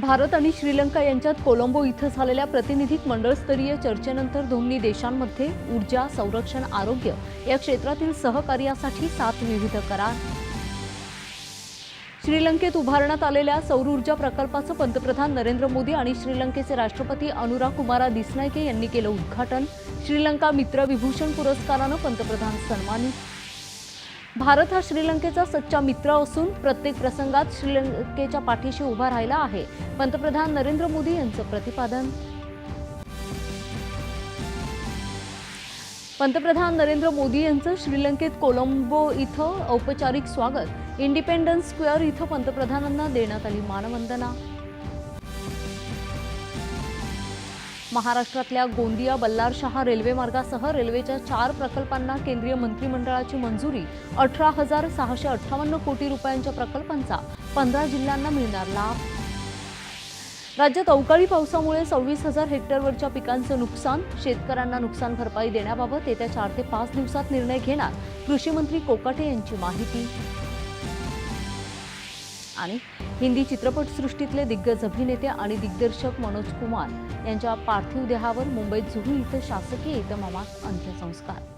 भारत आणि श्रीलंका यांच्यात कोलंबो इथं झालेल्या प्रतिनिधिक मंडळस्तरीय चर्चेनंतर दोन्ही देशांमध्ये ऊर्जा संरक्षण आरोग्य या क्षेत्रातील सहकार्यासाठी सात विविध करार. श्रीलंकेत उभारण्यात आलेल्या सौर ऊर्जा प्रकल्पाचं पंतप्रधान नरेंद्र मोदी आणि श्रीलंकेचे राष्ट्रपती अनुरा कुमारा दिसनायके यांनी केलं उद्घाटन. श्रीलंका मित्र विभूषण पुरस्कारानं पंतप्रधान सन्मानित भारत हा श्रीलंकेचा सच्चा मित्र असून प्रत्येक प्रसंगात श्रीलंकेच्या पाठीशी उभा राहिला आहे. पंतप्रधान नरेंद्र मोदी यांचं प्रतिपादन. पंतप्रधान नरेंद्र मोदी यांचं श्रीलंकेत कोलंबो इथं औपचारिक स्वागत. इंडिपेंडन्स स्क्वेअर इथं पंतप्रधानांना देण्यात आली मानवंदना. महाराष्ट्रातल्या गोंदिया बल्लारशहा रेल्वे मार्गासह रेल्वेच्या चार प्रकल्पांना केंद्रीय मंत्रिमंडळाची मंजुरी अठरा हजार सहाशे अठ्ठावन्न कोटी रुपयांच्या प्रकल्पांचा पंधरा जिल्ह्यांना मिळणार लाभ. राज्यात अवकाळी पावसामुळे सव्वीस हजार हेक्टरवरच्या पिकांचं नुकसान शेतकऱ्यांना नुकसान भरपाई देण्याबाबत येत्या चार ते पाच दिवसात निर्णय घेणार कृषी मंत्री कोकाटे यांची माहिती. आणि हिंदी चित्रपटसृष्टीतले दिग्गज अभिनेते आणि दिग्दर्शक मनोज कुमार यांच्या पार्थिव देहावर मुंबईत जुहू इथं शासकीय इतमामात अंत्यसंस्कार.